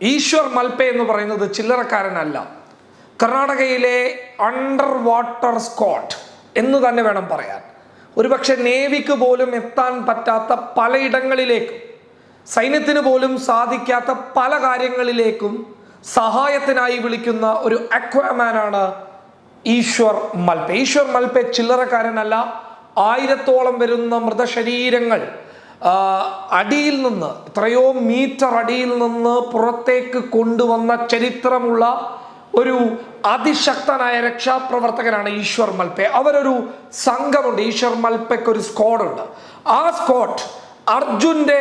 ഈശ്വർ മൽപെ എന്ന് പറയുന്നത് ചില്ലറക്കാരനല്ല. കർണാടകയിലെ അണ്ടർ വാട്ടർ സ്കോട്ട് എന്ന് തന്നെ വേണം പറയാൻ. ഒരുപക്ഷെ നേവിക്ക് പോലും എത്താൻ പറ്റാത്ത പലയിടങ്ങളിലേക്കും സൈന്യത്തിന് പോലും സാധിക്കാത്ത പല കാര്യങ്ങളിലേക്കും സഹായത്തിനായി വിളിക്കുന്ന ഒരു അക്വാമാനാണ് ഈശ്വർ മൽപെ ഈശ്വർ മൽപെ ചില്ലറക്കാരനല്ല. ആയിരത്തോളം വരുന്ന മൃതശരീരങ്ങൾ അടിയിൽ നിന്ന് എത്രയോ മീറ്റർ അടിയിൽ നിന്ന് പുറത്തേക്ക് കൊണ്ടുവന്ന ചരിത്രമുള്ള ഒരു അതിശക്തനായ രക്ഷാപ്രവർത്തകനാണ് ഈശ്വർ മൽപ്പെ. അവരൊരു സംഘമുണ്ട് ഈശ്വർ മൽപ്പയ്ക്ക് ഒരു സ്ക്വാഡുണ്ട് ആ സ്ക്വാഡ് അർജുന്റെ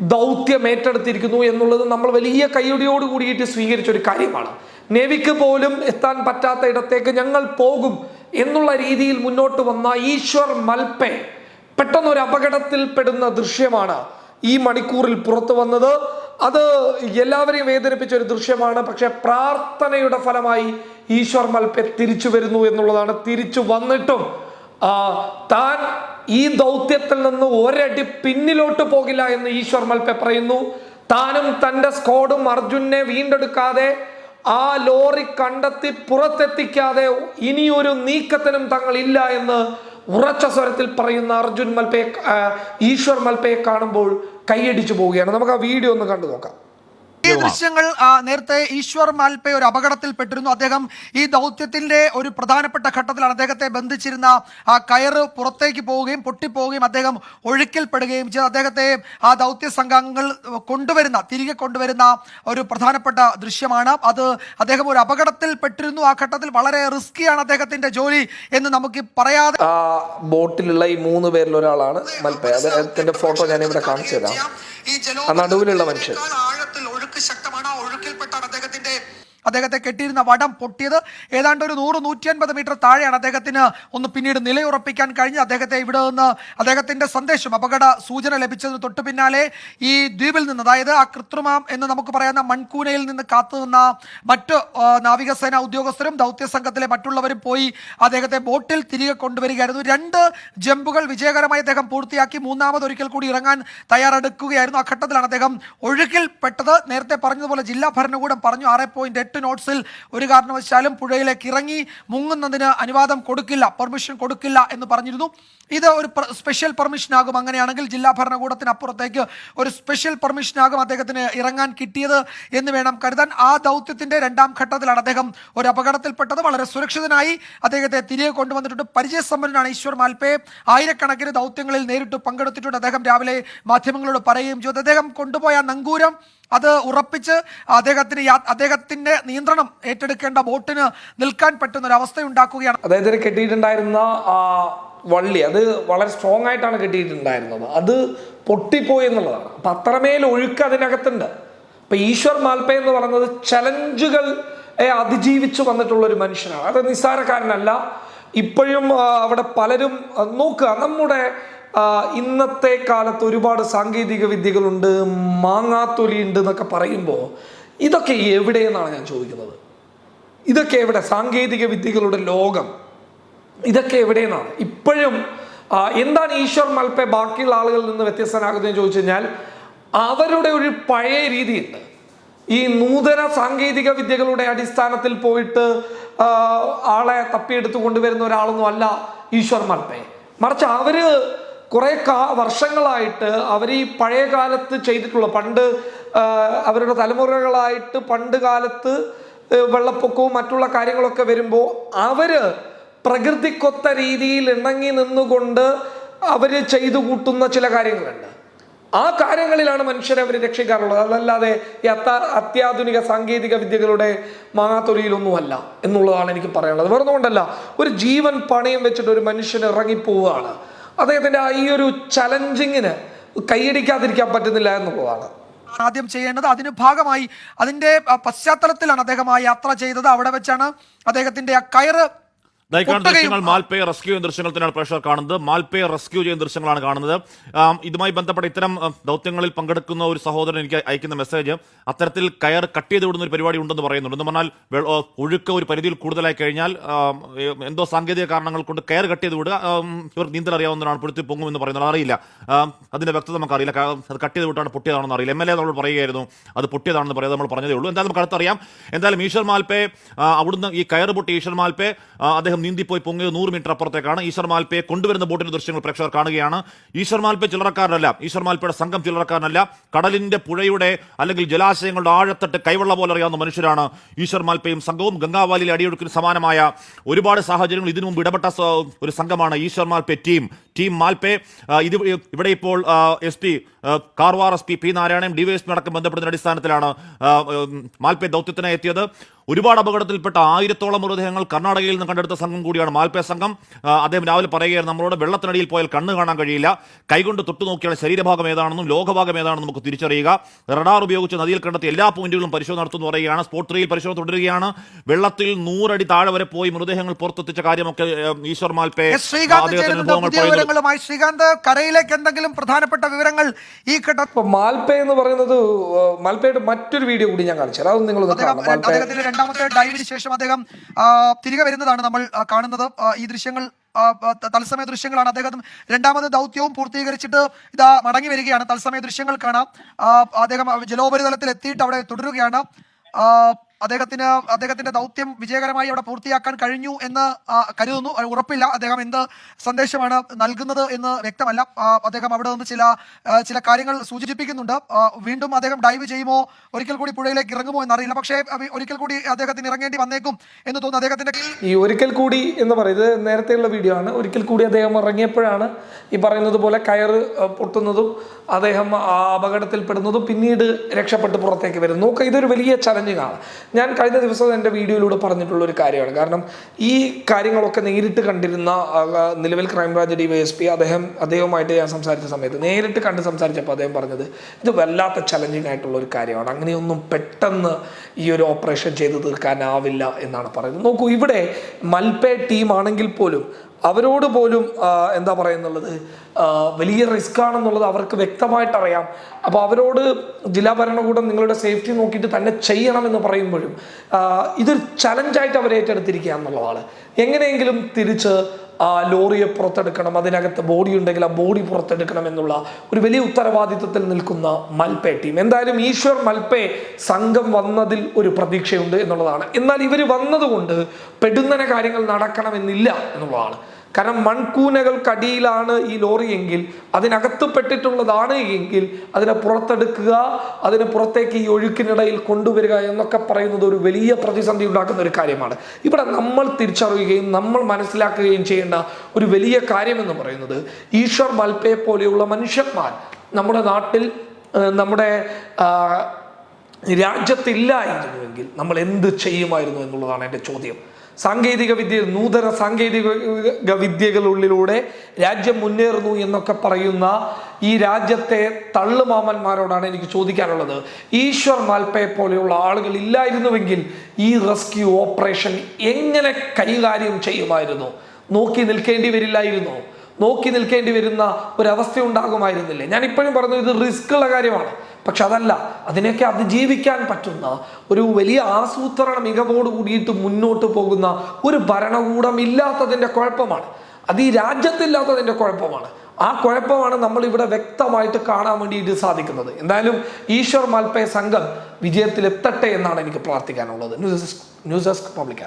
ദൗത്യം ഏറ്റെടുത്തിരിക്കുന്നു എന്നുള്ളത് നമ്മൾ വലിയ കൈയടിയോട് കൂടിയിട്ട് സ്വീകരിച്ച ഒരു കാര്യമാണ്. നേവിക്ക് പോലും എത്താൻ പറ്റാത്ത ഇടത്തേക്ക് ഞങ്ങൾ പോകും എന്നുള്ള രീതിയിൽ മുന്നോട്ട് വന്ന ഈശ്വർ മൽപെ പെട്ടെന്ന് ഒരു അപകടത്തിൽപ്പെടുന്ന ദൃശ്യമാണ് ഈ മണിക്കൂറിൽ പുറത്തു വന്നത്. അത് എല്ലാവരെയും വേദനിപ്പിച്ച ഒരു ദൃശ്യമാണ്. പക്ഷെ പ്രാർത്ഥനയുടെ ഫലമായി ഈശ്വർ മൽപ്പെ തിരിച്ചു വരുന്നു എന്നുള്ളതാണ്. തിരിച്ചു വന്നിട്ടും താൻ ഈ ദൗത്യത്തിൽ നിന്ന് ഒരടി പിന്നിലോട്ട് പോകില്ല എന്ന് ഈശ്വർ മൽപ്പെ പറയുന്നു. താനും തന്റെ സ്ക്വാഡും അർജുനെ വീണ്ടെടുക്കാതെ ആ ലോറി കണ്ടെത്തി പുറത്തെത്തിക്കാതെ ഇനിയൊരു നീക്കത്തിനും തങ്ങളില്ല എന്ന് ഉറച്ച സ്വരത്തിൽ പറയുന്ന അർജുൻ മൽപയെ ഈശ്വർ മൽപയെ കാണുമ്പോൾ കൈയടിച്ചു പോവുകയാണ്. നമുക്ക് ആ വീഡിയോ ഒന്ന് കണ്ടു നോക്കാം. ഈ ദൃശ്യങ്ങൾ നേരത്തെ ഈശ്വർ മാൽപേ ഒരു അപകടത്തിൽപ്പെട്ടിരുന്നു. അദ്ദേഹം ഈ ദൗത്യത്തിന്റെ ഒരു പ്രധാനപ്പെട്ട ഘട്ടത്തിലാണ് അദ്ദേഹത്തെ ബന്ധിച്ചിരുന്ന ആ കയറ് പുറത്തേക്ക് പോവുകയും പൊട്ടിപ്പോവുകയും അദ്ദേഹം ഒഴുക്കിൽപ്പെടുകയും ചെയ്തു. അദ്ദേഹത്തെ ആ ദൗത്യ സംഘാംഗങ്ങൾ കൊണ്ടുവരുന്ന തിരികെ കൊണ്ടുവരുന്ന ഒരു പ്രധാനപ്പെട്ട ദൃശ്യമാണ്. അത് അദ്ദേഹം ഒരു അപകടത്തിൽപ്പെട്ടിരുന്നു. ആ ഘട്ടത്തിൽ വളരെ റിസ്കിയാണ് അദ്ദേഹത്തിന്റെ ജോലി എന്ന് നമുക്ക് പറയാതെ ബോട്ടിലുള്ള ഈ മൂന്ന് പേരിൽ ഒരാളാണ് മൽപെ അദ്ദേഹത്തിന്റെ ഫോട്ടോ ഞാൻ ഇവിടെ കാണിച്ചു തരാം നടുവിലുള്ള മനുഷ്യൻ. ഒഴുക്കിൽപ്പെട്ടാണ് അദ്ദേഹത്തിന്റെ അദ്ദേഹത്തെ കെട്ടിയിരുന്ന വടം പൊട്ടിയത് ഏതാണ്ട് ഒരു നൂറ് നൂറ്റി അൻപത് മീറ്റർ താഴെയാണ് അദ്ദേഹത്തിന് ഒന്ന് പിന്നീട് നിലയുറപ്പിക്കാൻ കഴിഞ്ഞ് അദ്ദേഹത്തെ ഇവിടെ നിന്ന് അദ്ദേഹത്തിന്റെ സന്ദേശം അപകട സൂചന ലഭിച്ചതിന് തൊട്ട് പിന്നാലെ ഈ ദ്വീപിൽ നിന്ന് അതായത് ആ കൃത്രിമം എന്ന് നമുക്ക് പറയുന്ന മൺകൂനയിൽ നിന്ന് കാത്തുനിന്ന മറ്റ് നാവികസേന ഉദ്യോഗസ്ഥരും ദൗത്യ സംഘത്തിലെ മറ്റുള്ളവരും പോയി അദ്ദേഹത്തെ ബോട്ടിൽ തിരികെ കൊണ്ടുവരികയായിരുന്നു. രണ്ട് ജമ്പുകൾ വിജയകരമായി അദ്ദേഹം പൂർത്തിയാക്കി. മൂന്നാമത് ഒരിക്കൽ കൂടി ഇറങ്ങാൻ തയ്യാറെടുക്കുകയായിരുന്നു. ആ ഘട്ടത്തിലാണ് അദ്ദേഹം ഒഴുക്കിൽ പെട്ടത് നേരത്തെ പറഞ്ഞതുപോലെ ജില്ലാ ഭരണകൂടം പറഞ്ഞു ആറ് പോയിന്റ് എട്ട് നോട്ട്സിൽ ഒരു കാരണവശാലും പുഴയിലേക്ക് ഇറങ്ങി മുങ്ങുന്നതിന് അനുവാദം കൊടുക്കില്ല പെർമിഷൻ കൊടുക്കില്ല എന്ന് പറഞ്ഞിരുന്നു. ഇത് ഒരു സ്പെഷ്യൽ പെർമിഷൻ ആകും. അങ്ങനെയാണെങ്കിൽ ജില്ലാ ഭരണകൂടത്തിന് അപ്പുറത്തേക്ക് ഒരു സ്പെഷ്യൽ പെർമിഷൻ ആകും അദ്ദേഹത്തിന് ഇറങ്ങാൻ കിട്ടിയത് എന്ന് വേണം കരുതാൻ. ആ ദൗത്യത്തിന്റെ രണ്ടാം ഘട്ടത്തിലാണ് അദ്ദേഹം ഒരു അപകടത്തിൽപ്പെട്ടത് വളരെ സുരക്ഷിതനായി അദ്ദേഹത്തെ തിരികെ കൊണ്ടുവന്നിട്ടുണ്ട്. പരിചയസമ്പന്നനാണ് ഈശ്വർ മാൽപേ. ആയിരക്കണക്കിന് ദൗത്യങ്ങളിൽ നേരിട്ട് പങ്കെടുത്തിട്ടുണ്ട്. അദ്ദേഹം രാവിലെ മാധ്യമങ്ങളോട് പറയുകയും ചെയ്തു. അദ്ദേഹം കൊണ്ടുപോയ നങ്കൂരം അത് ഉറപ്പിച്ച് അദ്ദേഹത്തിന് അദ്ദേഹത്തിന്റെ നിയന്ത്രണം ഏറ്റെടുക്കേണ്ട ബോട്ടിന് നിൽക്കാൻ പറ്റുന്ന ഒരു അവസ്ഥ ഉണ്ടാക്കുകയാണ് അദ്ദേഹത്തിന് കെട്ടിയിട്ടുണ്ടായിരുന്ന വള്ളി അത് വളരെ സ്ട്രോങ് ആയിട്ടാണ് കെട്ടിയിട്ടുണ്ടായിരുന്നത്. അത് പൊട്ടിപ്പോയി എന്നുള്ളതാണ്. അപ്പൊ അത്രമേൽ ഒഴുക്ക് അതിനകത്തുണ്ട്. അപ്പൊ ഈശ്വർ മാൽപ്പ എന്ന് പറയുന്നത് ചലഞ്ചുകൾ അതിജീവിച്ചു വന്നിട്ടുള്ള ഒരു മനുഷ്യനാണ്. അത് നിസ്സാരക്കാരനല്ല. ഇപ്പോഴും അവിടെ പലരും നോക്കുക. നമ്മുടെ ഇന്നത്തെ കാലത്ത് ഒരുപാട് സാങ്കേതിക വിദ്യകളുണ്ട് മാങ്ങാത്തൊലി ഉണ്ട് എന്നൊക്കെ പറയുമ്പോൾ ഇതൊക്കെ എവിടെയെന്നാണ് ഞാൻ ചോദിക്കുന്നത്? ഇതൊക്കെ എവിടെ? സാങ്കേതിക വിദ്യകളുടെ ലോകം. ഇതൊക്കെ എവിടെയെന്നാണ്? ഇപ്പോഴും എന്താണ് ഈശ്വർ മൽപ്പെ ബാക്കിയുള്ള ആളുകളിൽ നിന്ന് വ്യത്യസ്തനാകുന്നതെന്ന് ചോദിച്ചു കഴിഞ്ഞാൽ അവരുടെ ഒരു പഴയ രീതിയുണ്ട്. ഈ നൂതന സാങ്കേതിക വിദ്യകളുടെ അടിസ്ഥാനത്തിൽ പോയിട്ട് ആളെ തപ്പിയെടുത്തു കൊണ്ടുവരുന്ന ഒരാളൊന്നും അല്ല ഈശ്വർ മൽപ്പെ. മറിച്ച് അവർ കുറെ കാ വർഷങ്ങളായിട്ട് അവർ ഈ പഴയ കാലത്ത് ചെയ്തിട്ടുള്ള പണ്ട് അവരുടെ തലമുറകളായിട്ട് പണ്ട് കാലത്ത് വെള്ളപ്പൊക്കവും മറ്റുള്ള കാര്യങ്ങളൊക്കെ വരുമ്പോൾ അവർ പ്രകൃതിക്കൊത്ത രീതിയിൽ ഇണങ്ങി നിന്നുകൊണ്ട് അവർ ചെയ്തു കൂട്ടുന്ന ചില കാര്യങ്ങളുണ്ട്. ആ കാര്യങ്ങളിലാണ് മനുഷ്യരെ അവർ രക്ഷിക്കാറുള്ളത്. അതല്ലാതെ അത്യാധുനിക സാങ്കേതിക വിദ്യകളുടെ മാങ്ങാത്തൊലിയിലൊന്നുമല്ല എന്നുള്ളതാണ് എനിക്ക് പറയാനുള്ളത്. വേറെ കൊണ്ടല്ല ഒരു ജീവൻ പണയം വെച്ചിട്ട് ഒരു മനുഷ്യൻ ഇറങ്ങിപ്പോവുകയാണ്. അദ്ദേഹത്തിന്റെ ആ ഈ ഒരു ചലഞ്ചിങ്ങിന് കൈയടിക്കാതിരിക്കാൻ പറ്റുന്നില്ല എന്നുള്ളതാണ്. ആദ്യം ചെയ്യേണ്ടത് അതിന് ഭാഗമായി അതിന്റെ പശ്ചാത്തലത്തിലാണ് അദ്ദേഹം ആ യാത്ര ചെയ്തത്. അവിടെ വെച്ചാണ് അദ്ദേഹത്തിന്റെ ആ കയറ് ദൃശ്യങ്ങൾ മാൽപേ റെസ്ക്യൂ ചെയ്യുന്ന ദൃശ്യങ്ങൾ തന്നെയാണ് പ്രേക്ഷകർ കാണുന്നത്. മാൽപേ റെസ്ക്യൂ ചെയ്യുന്ന ദൃശ്യങ്ങളാണ് കാണുന്നത്. ഇതുമായി ബന്ധപ്പെട്ട ഇത്തരം ദൗത്യങ്ങളിൽ പങ്കെടുക്കുന്ന ഒരു സഹോദരൻ എനിക്ക് അയക്കുന്ന മെസ്സേജ് അത്തരത്തിൽ കയർ കട്ട് ചെയ്ത് വിടുന്ന ഒരു പരിപാടി ഉണ്ടെന്ന് പറയുന്നുണ്ട്. എന്ന് പറഞ്ഞാൽ ഒഴുക്ക് ഒരു പരിധിയിൽ കൂടുതലായി കഴിഞ്ഞാൽ എന്തോ സാങ്കേതിക കാരണങ്ങൾ കൊണ്ട് കയർ കട്ട് ചെയ്ത് വിടുക ഇവർ നീന്തൽ അറിയാവുന്നതാണ് പുഴുത്തി പൊങ്ങുമെന്ന് പറയുന്നത് അറിയില്ല. അതിന്റെ വ്യക്തത നമുക്കറിയില്ല. അറിയില്ല അത് കട്ട് ചെയ്ത് വിട്ടാണ് പൊട്ടിയതാണെന്ന് അറിയില്ല. എം എൽ എ നമ്മൾ പറയുകയായിരുന്നു അത് പൊട്ടിയതാണെന്ന് പറയാതെ നമ്മൾ പറഞ്ഞതേ ഉള്ളൂ. എന്തായാലും നമുക്ക് അടുത്തറിയാം എന്തായാലും ഈശ്വർ മാൽപേ അവിടുന്ന് ഈ കയർ പൊട്ടി ഈശ്വർ മാൽപേ ആ, അദ്ദേഹം നീന്തിപ്പോയി പൊങ്ങിയത് നൂറ് മീറ്റർ അപ്പുറത്തേക്കാണ് ഈശ്വർ മാൽപയെ കൊണ്ടുവരുന്ന ബോട്ടിന്റെ ദൃശ്യങ്ങൾ പ്രേക്ഷകർ കാണുകയാണ്. ഈശ്വർ മാൽപെ ചില്ലറക്കാരനല്ല ഈശ്വർ മാൽപ്പയുടെ സംഘം ചില്ലറക്കാരനല്ല. കടലിന്റെ പുഴയുടെ അല്ലെങ്കിൽ ജലാശയങ്ങളുടെ ആഴത്തട്ട് കൈവെള്ള പോലെ അറിയാവുന്ന മനുഷ്യരാണ് ഈശ്വർ മാൽപ്പയും സംഘവും. ഗംഗാവാലിയിലെ അടിയൊഴുക്കിന് സമാനമായ ഒരുപാട് സാഹചര്യങ്ങൾ ഇതിനു മുമ്പ് ഇടപെട്ട ഒരു സംഘമാണ് ഈശ്വർ മാൽപ്പെ ടീം ടീം മാൽപ്പെ ഇത് ഇവിടെ ഇപ്പോൾ S P Karwar S P P Narayanan DYSP അടക്കം ബന്ധപ്പെടുന്ന അടിസ്ഥാനത്തിലാണ് മാൽപ്പെ ദൗത്യത്തിനായി എത്തിയത്. ഒരുപാട് അപകടത്തിൽപ്പെട്ട ആയിരത്തോളം മൃതദേഹങ്ങൾ കർണാടകയിൽ നിന്ന് കണ്ടെടുത്ത സംഘം കൂടിയാണ് മാൽപ്പേ സംഘം. അദ്ദേഹം രാവിലെ പറയുകയായിരുന്നു നമ്മളോട് വെള്ളത്തിനടിയിൽ പോയാൽ കണ്ണ് കാണാൻ കഴിയില്ല. കൈകൊണ്ട് തൊട്ടു നോക്കിയാൽ ശരീരഭാഗം ഏതാണെന്നും ലോകഭാഗം ഏതാണെന്നും നമുക്ക് തിരിച്ചറിയുക. റഡാർ ഉപയോഗിച്ച് നദിയിൽ കണ്ടെത്തിയ എല്ലാ പോയിന്റുകളും പരിശോധന നടത്തുന്നു പറയുകയാണ്. സ്പോട്ട് ത്രീയിൽ പരിശോധന തുടരുകയാണ്. വെള്ളത്തിൽ നൂറടി താഴെ വരെ പോയി മൃതദേഹങ്ങൾ പുറത്തെത്തിച്ച കാര്യമൊക്കെ ഈശ്വർ മാൽപ്പേ ശ്രീകാന്ത് കരയിലേക്ക് എന്തെങ്കിലും പ്രധാനപ്പെട്ട വിവരങ്ങൾ ഈ മാൽപേ എന്ന് പറയുന്നത് മാൽപ്പയുടെ മാൽപേയുടെ മറ്റൊരു വീഡിയോ കൂടി ഞാൻ കാണിച്ചു അതൊന്നും നിങ്ങൾ രണ്ടാമത്തെ ഡൈവിന് ശേഷം അദ്ദേഹം തിരികെ വരുന്നതാണ് നമ്മൾ കാണുന്നത്. ഈ ദൃശ്യങ്ങൾ തത്സമയ ദൃശ്യങ്ങളാണ്. അദ്ദേഹം രണ്ടാമത് ദൗത്യവും പൂർത്തീകരിച്ചിട്ട് ഇതാ മടങ്ങി വരികയാണ്. തത്സമയ ദൃശ്യങ്ങൾ കാണാം. അദ്ദേഹം ജലോപരിതലത്തിൽ എത്തിയിട്ട് അവിടെ തുടരുകയാണ്. അദ്ദേഹത്തിന് അദ്ദേഹത്തിന്റെ ദൗത്യം വിജയകരമായി അവിടെ പൂർത്തിയാക്കാൻ കഴിഞ്ഞു എന്ന് കരുതുന്നു. ഉറപ്പില്ല. അദ്ദേഹം എന്ത് സന്ദേശമാണ് നൽകുന്നത് എന്ന് വ്യക്തമല്ല. അദ്ദേഹം അവിടെ നിന്ന് ചില ചില കാര്യങ്ങൾ സൂചിപ്പിക്കുന്നുണ്ട്. വീണ്ടും അദ്ദേഹം ഡൈവ് ചെയ്യുമോ? ഒരിക്കൽ കൂടി പുഴയിലേക്ക് ഇറങ്ങുമോ എന്നറിയില്ല. പക്ഷേ ഒരിക്കൽ കൂടി അദ്ദേഹത്തിന് ഇറങ്ങേണ്ടി വന്നേക്കും എന്ന് തോന്നുന്നു. അദ്ദേഹത്തിന്റെ ഈ ഒരിക്കൽ കൂടി എന്ന് പറയുന്നത് നേരത്തെയുള്ള വീഡിയോ ആണ്. ഒരിക്കൽ കൂടി അദ്ദേഹം ഇറങ്ങിയപ്പോഴാണ് ഈ പറയുന്നത് പോലെ കയറ് പൊട്ടുന്നതും അദ്ദേഹം അപകടത്തിൽപ്പെടുന്നതും പിന്നീട് രക്ഷപ്പെട്ട് പുറത്തേക്ക് വരുന്നു. ഇതൊരു വലിയ ചലഞ്ചിങ് ആണ് ഞാൻ കഴിഞ്ഞ ദിവസം എന്റെ വീഡിയോയിലൂടെ പറഞ്ഞിട്ടുള്ള ഒരു കാര്യമാണ്. കാരണം ഈ കാര്യങ്ങളൊക്കെ നേരിട്ട് കണ്ടിരുന്ന നിലവിൽ crime branch D Y S P അദ്ദേഹം അദ്ദേഹവുമായിട്ട് ഞാൻ സംസാരിച്ച സമയത്ത് നേരിട്ട് കണ്ട് സംസാരിച്ചപ്പോൾ അദ്ദേഹം പറഞ്ഞത് ഇത് വല്ലാത്ത ചലഞ്ചിങ് ആയിട്ടുള്ള ഒരു കാര്യമാണ്. അങ്ങനെയൊന്നും പെട്ടെന്ന് ഈ ഒരു ഓപ്പറേഷൻ ചെയ്ത് തീർക്കാനാവില്ല എന്നാണ് പറയുന്നത്. നോക്കൂ ഇവിടെ മൽപേ ടീം ആണെങ്കിൽ പോലും അവരോട് പോലും എന്താ പറയുന്നുള്ളത് വലിയ റിസ്ക് ആണെന്നുള്ളത് അവർക്ക് വ്യക്തമായിട്ട് അറിയാം അപ്പോൾ അവരോട് ജില്ലാ ഭരണകൂടം നിങ്ങളുടെ സേഫ്റ്റി നോക്കിയിട്ട് തന്നെ ചെയ്യണമെന്ന് പറയുമ്പോഴും ഇതൊരു ചലഞ്ചായിട്ട് അവർ ഏറ്റെടുത്തിരിക്കുക എന്നുള്ളതാണ് എങ്ങനെയെങ്കിലും തിരിച്ച് ലോറിയെ പുറത്തെടുക്കണം. അതിനകത്ത് ബോഡി ഉണ്ടെങ്കിൽ ആ ബോഡി പുറത്തെടുക്കണം എന്നുള്ള ഒരു വലിയ ഉത്തരവാദിത്വത്തിൽ നിൽക്കുന്ന മൽപേ ടീം എന്തായാലും ഈശ്വർ മൽപേ സംഘം വന്നതിൽ ഒരു പ്രതീക്ഷയുണ്ട് എന്നുള്ളതാണ്. എന്നാൽ ഇവർ വന്നതുകൊണ്ട് പെടുന്നനെ കാര്യങ്ങൾ നടക്കണമെന്നില്ല എന്നുള്ളതാണ്. കാരണം മൺകൂനകൾക്കടിയിലാണ് ഈ ലോറി എങ്കിൽ അതിനകത്ത് പെട്ടിട്ടുള്ളതാണ് എങ്കിൽ അതിനെ പുറത്തെടുക്കുക അതിനെ പുറത്തേക്ക് ഈ ഒഴുക്കിനിടയിൽ കൊണ്ടുവരിക എന്നൊക്കെ പറയുന്നത് ഒരു വലിയ പ്രതിസന്ധി ഉണ്ടാക്കുന്ന ഒരു കാര്യമാണ്. ഇവിടെ നമ്മൾ തിരിച്ചറിയുകയും നമ്മൾ മനസ്സിലാക്കുകയും ചെയ്യേണ്ട ഒരു വലിയ കാര്യമെന്ന് പറയുന്നത് ഈശ്വർ മൽപ്പയെ പോലെയുള്ള മനുഷ്യന്മാർ നമ്മുടെ നാട്ടിൽ നമ്മുടെ രാജ്യത്തില്ലായിരുന്നുവെങ്കിൽ നമ്മൾ എന്ത് ചെയ്യുമായിരുന്നു എന്നുള്ളതാണ് എന്റെ ചോദ്യം. സാങ്കേതിക വിദ്യ നൂതന സാങ്കേതിക വിദ്യകളുള്ളിലൂടെ രാജ്യം മുന്നേറുന്നു എന്നൊക്കെ പറയുന്ന ഈ രാജ്യത്തെ തള്ളുമാമന്മാരോടാണ് എനിക്ക് ചോദിക്കാനുള്ളത്. ഈശ്വർ മാൽപ്പയെ പോലെയുള്ള ആളുകൾ ഇല്ലായിരുന്നുവെങ്കിൽ ഈ റെസ്ക്യൂ ഓപ്പറേഷൻ എങ്ങനെ കൈകാര്യം ചെയ്യുമായിരുന്നു? നോക്കി നിൽക്കേണ്ടി വരില്ലായിരുന്നോ? നോക്കി നിൽക്കേണ്ടി വരുന്ന ഒരവസ്ഥ ഉണ്ടാകുമായിരുന്നില്ലേ? ഞാൻ ഇപ്പോഴും പറഞ്ഞു ഇത് റിസ്ക് ഉള്ള കാര്യമാണ്. പക്ഷെ അതല്ല അതിനെയൊക്കെ അതിജീവിക്കാൻ പറ്റുന്ന ഒരു വലിയ ആസൂത്രണ മികവോട് കൂടിയിട്ട് മുന്നോട്ട് പോകുന്ന ഒരു ഭരണകൂടം ഇല്ലാത്തതിന്റെ കുഴപ്പമാണ്. അത് ഈ രാജ്യത്തില്ലാത്തതിന്റെ കുഴപ്പമാണ്. ആ കുഴപ്പമാണ് നമ്മൾ ഇവിടെ വ്യക്തമായിട്ട് കാണാൻ വേണ്ടിയിട്ട് സാധിക്കുന്നത്. എന്തായാലും ഈശ്വർ മാൽപ്പയ സംഘം വിജയത്തിലെത്തട്ടെ എന്നാണ് എനിക്ക് പ്രാർത്ഥിക്കാനുള്ളത്. News desk news desk public